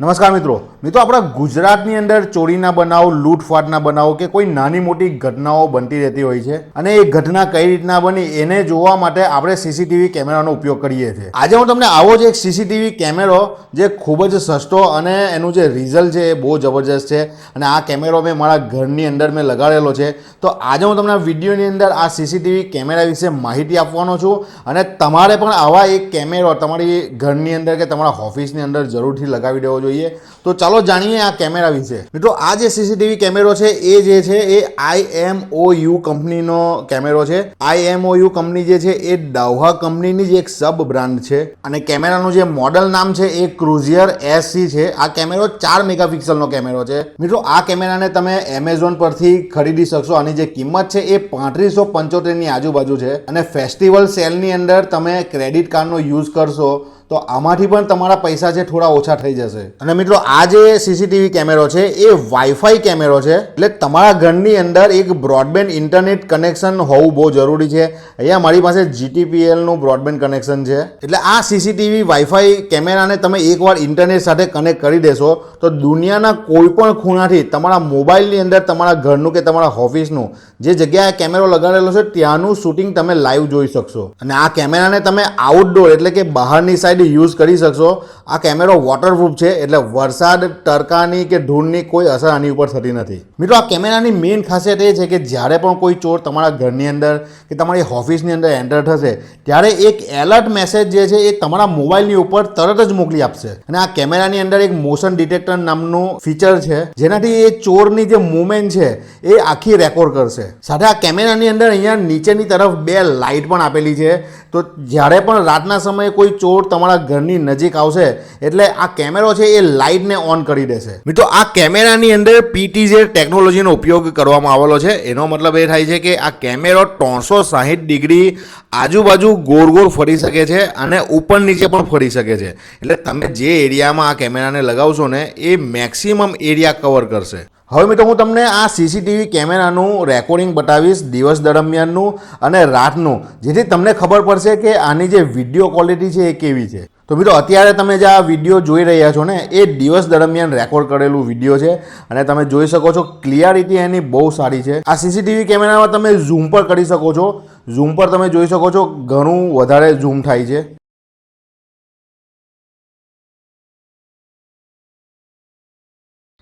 નમસ્કાર મિત્રો. મિત્રો, આપણા ગુજરાતની અંદર ચોરીના બનાવો, લૂંટફાટના બનાવો કે કોઈ નાની મોટી ઘટનાઓ બનતી રહેતી હોય છે. અને એ ઘટના કઈ રીતના બની એને જોવા માટે આપણે સીસીટીવી કેમેરાનો ઉપયોગ કરીએ છીએ. આજે હું તમને આવો જ એક સીસીટીવી કેમેરો જે ખૂબ જ સસ્તો અને એનું જે રિઝલ્ટ છે એ બહુ જબરજસ્ત છે. અને આ કેમેરો મેં મારા ઘરની અંદર મેં લગાડેલો છે. તો આજે હું તમને વિડીયોની અંદર આ સીસીટીવી કેમેરા વિશે માહિતી આપવાનો છું. અને તમારે પણ આવા એક કેમેરો તમારી ઘરની અંદર કે તમારા ઓફિસની અંદર જરૂરથી લગાવી દેવો જોઈએ. તો ચાલો જાણીએ આ કેમેરા વિશે. મિત્રો, આ જે સીસીટીવી કેમેરો છે, એ જે છે, એ આઈએમઓ યુ કંપનીનો કેમેરો છે. આઈએમઓયુ કંપની જે છે, એ ડાઉહા કંપનીની જ એક સબ બ્રાન્ડ છે. અને કેમેરાનું જે મોડલ નામ છે, એ ક્રુઝિયર એસસી છે. આ કેમેરો ચાર મેગાપિક્સલનો કેમેરો છે. મિત્રો, આ કેમેરાને તમે એમેઝોન પરથી ખરીદી શકશો. આની જે કિંમત છે, એ પાંત્રીસો પંચોતેરની આજુબાજુ છે. અને ફેસ્ટિવલ સેલની અંદર તમે ક્રેડિટ કાર્ડનો યુઝ કરશો તો આમાંથી પણ તમારા પૈસા છે થોડા ઓછા થઈ જશે. અને મિત્રો, આ જે સીસીટીવી કેમેરો છે, એ વાઈફાઈ કેમેરો છે. એટલે તમારા ઘરની અંદર એક બ્રોડબેન્ડ ઇન્ટરનેટ કનેક્શન હોવું બહુ જરૂરી છે. અહીંયા મારી પાસે જીટીપીએલનું બ્રોડબેન્ડ કનેક્શન છે. એટલે આ સીસીટીવી વાઈફાઈ કેમેરાને તમે એકવાર ઇન્ટરનેટ સાથે કનેક્ટ કરી દેશો, તો દુનિયાના કોઈ પણ ખૂણાથી તમારા મોબાઈલની અંદર તમારા ઘરનું કે તમારા ઓફિસનું જે જગ્યાએ કેમેરો લગાડેલો છે, ત્યાંનું શૂટિંગ તમે લાઈવ જોઈ શકશો. અને આ કેમેરાને તમે આઉટડોર એટલે કે બહારની સાઈડ યુઝ કરી શકશો. આ કેમેરો વોટરપ્રૂફ છે, એટલે વરસાદ, તડકાની કે ધૂળની કોઈ અસર આની ઉપર થતી નથી. મિત્રો, આ કેમેરાની મેઇન ખાસિયત એ છે કે જ્યારે પણ કોઈ ચોર તમારા ઘરની અંદર કે તમારી ઓફિસની અંદર એન્ટર થશે, ત્યારે એક એલર્ટ મેસેજ જે છે એ તમારા મોબાઈલની ઉપર તરત જ મોકલી આપશે. અને આ કેમેરાની અંદર એક મોશન ડિટેક્ટર નામનું ફીચર છે, જેનાથી એ ચોરની જે મુવમેન્ટ છે એ આખી રેકોર્ડ કરશે. સાથે આ કેમેરાની અંદર અહીંયા નીચેની તરફ બે લાઇટ પણ આપેલી છે. તો જ્યારે પણ રાતના સમયે કોઈ ચોર તમારા ઘરની નજીક આવશે, એટલે આ કેમેરો છે એ લાઇટને ઓન કરી દેશે. મિત્રો, આ કેમેરાની અંદર પીટીજે ટેકનોલોજીનો ઉપયોગ કરવામાં આવેલો છે. એનો મતલબ એ થાય છે કે આ કેમેરો ત્રણસો સાહીઠ ડિગ્રી આજુબાજુ ગોળ ગોળ ફરી શકે છે અને ઉપર નીચે પણ ફરી શકે છે. એટલે તમે જે એરિયામાં આ કેમેરાને લગાવશો ને, એ મેક્સિમમ એરિયા કવર કરશે. હવે મિત્રો હું તમને આ સીસીટીવી કેમેરાનું રેકોર્ડિંગ બતાવીશ દિવસ દરમિયાનનું અને રાતનું, જેથી તમને ખબર પડશે કે આની જે વીડિયો ક્વોલિટી છે એ કેવી છે. તો મિત્રો, અત્યારે તમે જે આ વીડિયો જોઈ રહ્યા છો ને, એ દિવસ દરમિયાન રેકોર્ડ કરેલું વીડિયો છે અને તમે જોઈ શકો છો ક્લિયરિટી એની બહુ સારી છે. આ સીસીટીવી કેમેરામાં તમે ઝૂમ પર કરી શકો છો. ઝૂમ પર તમે જોઈ શકો છો ઘણું વધારે ઝૂમ થાય છે.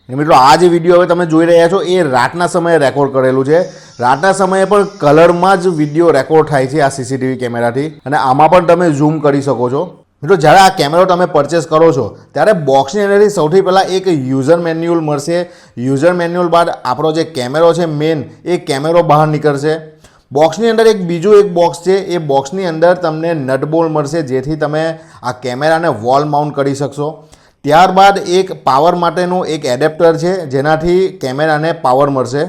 મિત્રો, આ જે વીડિયો હવે તમે જોઈ રહ્યા છો, એ રાતના સમયે રેકોર્ડ કરેલું છે. રાતના સમયે પણ કલરમાં જ વીડિયો રેકોર્ડ થાય છે આ સીસીટીવી કેમેરાથી. અને આમાં પણ તમે ઝૂમ કરી શકો છો. મિત્રો, જ્યારે આ કેમેરો તમે પરચેસ કરો છો, ત્યારે બોક્સની અંદરથી સૌથી પહેલાં એક યુઝર મેન્યુઅલ મળશે. યુઝર મેન્યુઅલ બાદ આપણો જે કેમેરો છે મેન એ કેમેરો બહાર નીકળશે. બોક્સની અંદર એક બીજું એક બોક્સ છે, એ બોક્સની અંદર તમને નટબોલ મળશે, જેથી તમે આ કેમેરાને વોલ માઉન્ટ કરી શકશો. ત્યારબાદ એક પાવર માટેનું એક એડેપ્ટર છે, જેનાથી કેમેરાને પાવર મળશે.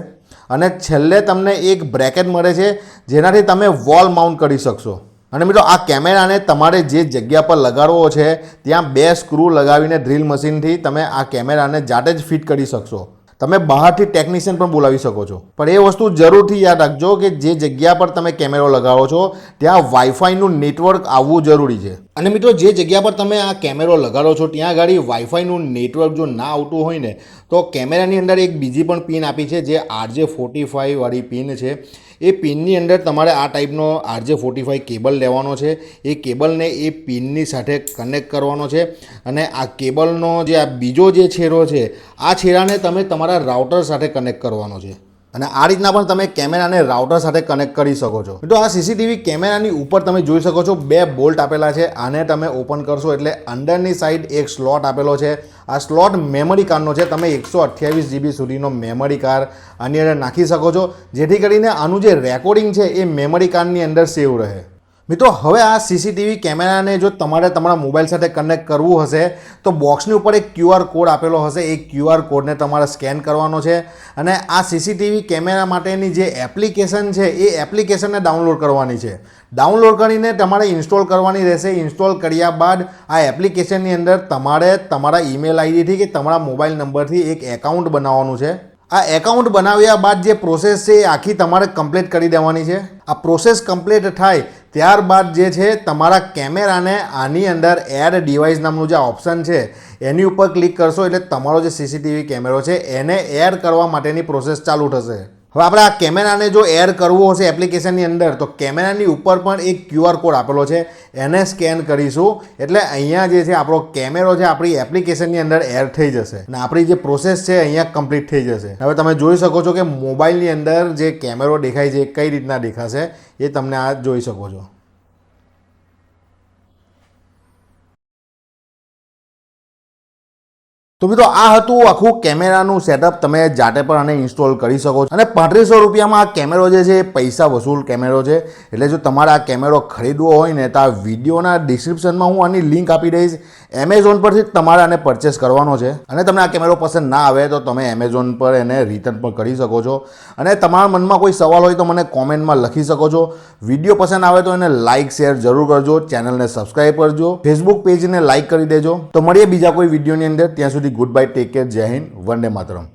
અને છેલ્લે તમને એક બ્રેકેટ મળે છે, જેનાથી તમે વોલ માઉન્ટ કરી શકશો. અને મિત્રો, આ કેમેરાને તમારે જે જગ્યા પર લગાડવો છે, ત્યાં બે સ્ક્રૂ લગાવીને ડ્રીલ મશીનથી તમે આ કેમેરાને જાતે જ ફિટ કરી શકશો. તમે બહારથી ટેકનિશિયન પણ બોલાવી શકો છો. પણ એ વસ્તુ જરૂરથી યાદ રાખજો કે જે જગ્યા પર તમે કેમેરો લગાવો છો, ત્યાં વાઈફાઈનું નેટવર્ક આવવું જરૂરી છે. અને મિત્રો, જે જગ્યા પર તમે આ કેમેરો લગાડો છો, ત્યાં આગળ વાઈફાઈનું નેટવર્ક જો ના આવતું હોય ને, તો કેમેરાની અંદર એક બીજી પણ પિન આપી છે, જે આરજે ફોર્ટી ફાઈવવાળી પિન છે. એ પિનની અંદર તમારે આ ટાઈપનો આરજે ફોર્ટી ફાઈવ કેબલ લેવાનો છે. એ કેબલને એ પિનની સાથે કનેક્ટ કરવાનો છે અને આ કેબલનો જે આ બીજો જે છેડો છે, આ છેડાને તમે તમારા રાઉટર સાથે કનેક્ટ કરવાનો છે. અને આ રીતના પણ તમે કેમેરાને રાઉટર સાથે કનેક્ટ કરી શકો છો. તો આ સીસીટીવી કેમેરાની ઉપર તમે જોઈ શકો છો બે બોલ્ટ આપેલા છે. આને તમે ઓપન કરશો એટલે અંદરની સાઈડ એક સ્લોટ આપેલો છે. આ સ્લોટ મેમરી કાર્ડનો છે. તમે એકસો અઠ્યાવીસ જીબી સુધીનો મેમરી કાર્ડ આની અંદર નાખી શકો છો. જેથી કરીને આનું જે રેકોર્ડિંગ છે એ મેમરી કાર્ડની અંદર સેવ રહે. મિત્રો, હવે આ સીસીટીવી કેમેરાને જો તમારે તમારા મોબાઈલ સાથે કનેક્ટ કરવું હશે, તો બોક્સની ઉપર એક ક્યુઆર કોડ આપેલો હશે. એ ક્યુઆર કોડને તમારે સ્કેન કરવાનો છે. અને આ સીસીટીવી કેમેરા માટેની જે એપ્લિકેશન છે, એ એપ્લિકેશનને ડાઉનલોડ કરવાની છે. ડાઉનલોડ કરીને તમારે ઇન્સ્ટોલ કરવાની રહેશે. ઇન્સ્ટોલ કર્યા બાદ આ એપ્લિકેશનની અંદર તમારે તમારા ઈમેલ આઈડીથી કે તમારા મોબાઈલ નંબરથી એક એકાઉન્ટ બનાવવાનું છે. આ એકાઉન્ટ બનાવ્યા બાદ જે પ્રોસેસ છે, એ આખી તમારે કમ્પ્લીટ કરી દેવાની છે. આ પ્રોસેસ કમ્પ્લીટ થાય ત્યારબાદ જે છે, તમારા કેમેરાને આની અંદર એડ ડિવાઇસ નામનું જે ઓપ્શન છે, એની ઉપર ક્લિક કરશો એટલે તમારો જે સીસીટીવી કેમેરો છે, એને એડ કરવા માટેની પ્રોસેસ ચાલુ થશે. હવે આપણે આ કેમેરાને જો એડ કરવો હશે એપ્લિકેશનની અંદર, તો કેમેરાની ઉપર પણ એક ક્યુઆર કોડ આપેલો છે. એને સ્કેન કરીશું. એટલે અહીંયા જે છે, આપણો કેમેરો છે, આપણી એપ્લિકેશનની અંદર એડ થઈ જશે. અને આપણી જે પ્રોસેસ છે, અહીંયા કમ્પ્લીટ થઈ જશે. હવે તમે જોઈ શકો છો કે મોબાઈલની અંદર જે કેમેરો દેખાય છે કઈ રીતના દેખાશે, એ તમને આ જોઈ શકો છો. તો મિત્રો, આ હતું આખું કેમેરાનું સેટઅપ તમે જાતે પણ આને ઇન્સ્ટોલ કરી શકો છો. અને પાંત્રીસો રૂપિયામાં આ કેમેરો જે છે, એ પૈસા વસૂલ કેમેરો છે. એટલે જો તમારે આ કેમેરો ખરીદવો હોય ને, તો આ વિડીયોના ડિસ્ક્રિપ્શનમાં હું આની લિંક આપી દઈશ. એમેઝોન પરથી તમારે આને પરચેસ કરવાનો છે. અને તમને આ કેમેરો પસંદ ના આવે, તો તમે એમેઝોન પર એને રિટર્ન પણ કરી શકો છો. અને તમારા મનમાં કોઈ સવાલ હોય, તો મને કોમેન્ટમાં લખી શકો છો. વીડિયો પસંદ આવે, તો એને લાઇક શેર જરૂર કરજો. ચેનલને સબસ્ક્રાઈબ કરજો. ફેસબુક પેજને લાઇક કરી દેજો. તો મળીએ બીજા કોઈ વિડીયોની અંદર. ત્યાં સુધી ગુડ બાય ટેક કેર જય હિન્દ વંદે માતરમ.